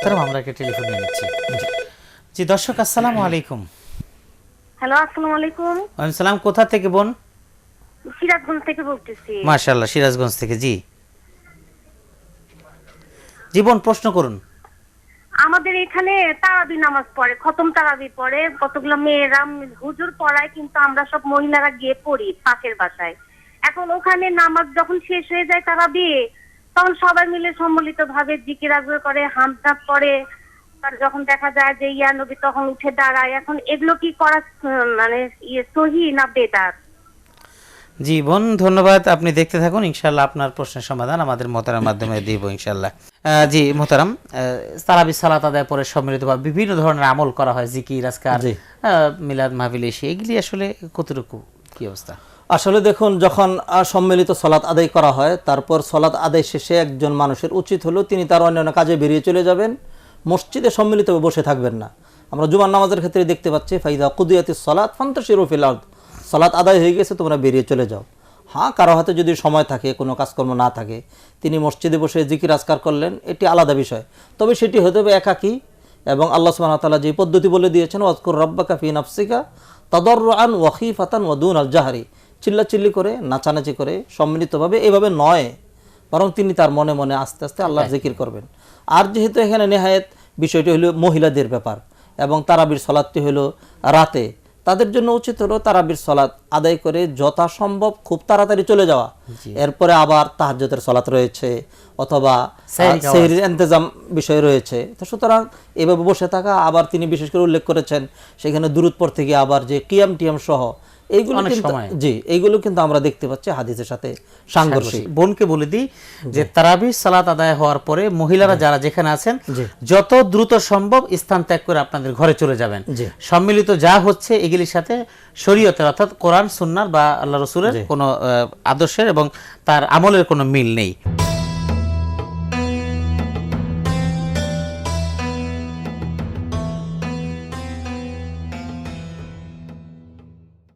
মোহতারাম আমরা একটা টেলিফোন নিয়ে নিচ্ছি। জি দর্শক আসসালামু আলাইকুম। হ্যালো আসসালামু আলাইকুম। ওয়ালাইকুম সালাম কোথা থেকে বোন? সিরাজগঞ্জ থেকে বলতেছি। মাশাআল্লাহ সিরাজগঞ্জ থেকে জি। জি বোন প্রশ্ন করুন। আমাদের এখানে তারাবি নামাজ পড়ে খতম তারাবি পড়ে। কতগুলো মেয়েরা হুজুর পড়ায় কিন্তু আমরা সব মহিলারা গিয়ে পড়ি পাশের বাসায়। এখন ওখানে নামাজ যখন শেষ হয়ে যায় তারাবি তখন সবাই মিলে সম্মিলিত ভাবে জিকির আজর করে হামদাপ করে। যখন দেখা যায় যে ইয়া নবী তখন উঠে দাঁড়ায়। এখন এগুলো কি করা মানে ইয়ে সহি না বেদার জি বোন ধন্যবাদ। আপনি দেখতে থাকুন ইনশাল্লাহ আপনার প্রশ্নের সমাধান আমাদের মোহতারার মাধ্যমে দিব ইনশাল্লাহ জি মোহতারাম তারাবি সালাত আদায় পরে সম্মিলিত বা বিভিন্ন ধরনের আমল করা হয় জিকির আজকার জি। মিলাদ মাহফিল এসে। এগুলি আসলে কতটুকু কি অবস্থা? আসলে দেখুন, যখন সম্মিলিত সলাৎ আদায় করা হয়, তারপর সলাৎ আদায় শেষে একজন মানুষের উচিত হলো তিনি তার অন্যান্য কাজে বেরিয়ে চলে যাবেন, মসজিদে সম্মিলিত বসে থাকবেন না। আমরা জুমার নামাজের ক্ষেত্রে দেখতে পাচ্ছি, ফাইদা কুদিয়াতি সলাৎ ফান্তাশিরু ফিল আরদ, সলাৎ আদায় হয়ে গেছে, তোমরা বেরিয়ে চলে যাও। হ্যাঁ কারও হাতে যদি সময় থাকে, কোনো কাজকর্ম না থাকে, তিনি মসজিদে বসে জিকির আজকার করলেন, এটি আলাদা বিষয়। তবে সেটি হতে হবে একাকী এবং আল্লাহ ওয়া যে পদ্ধতি বলে দিয়েছেন, ওয়াজকুর রাব্বাকা ফি নাফসিকা তাদাররুআন ওয়া খিফাতান ওয়া দুন আল জাহরি। চিল্লাচিল্লি করে নাচানাচি করে সম্মিলিতভাবে এভাবে নয় বরং তিনি তার মনে মনে আস্তে আস্তে আল্লাহর জিকির করবেন। আর যেহেতু এখানে নেহায়েত বিষয়টি হলো মহিলাদের ব্যাপার এবং তারাবির সলাদটি হলো রাতে তাদের জন্য উচিত হলো তারাবির সলাদ আদায় করে যথাসম্ভব খুব তাড়াতাড়ি চলে যাওয়া। এরপরে আবার তাহাজ্জতের সলাত রয়েছে অথবা সেহরি সেহরির ইন্তজাম বিষয় রয়েছে। তো সুতরাং এভাবে বসে থাকা আবার তিনি বিশেষ করে উল্লেখ করেছেন সেখানে দূরত পর থেকে আবার যে কিয়াম টিয়াম সহ এইগুলো কিন্তু জি এইগুলো কিন্তু আমরা দেখতে পাচ্ছি হাদিসের সাথে সাংঘর্ষিক। বোনকে বলে দিই যে তারাবি সালাত আদায় হওয়ার পরে মহিলারা যারা যেখানে আছেন যত দ্রুত সম্ভব স্থান ত্যাগ করে আপনাদের ঘরে চলে যাবেন। সম্মিলিত যা হচ্ছে এগুলির সাথে শরীয়তের অর্থাৎ কোরআন সুন্নার বা আল্লাহ রসুলের কোনো আদর্শের এবং তার আমলের কোনো মিল নেই।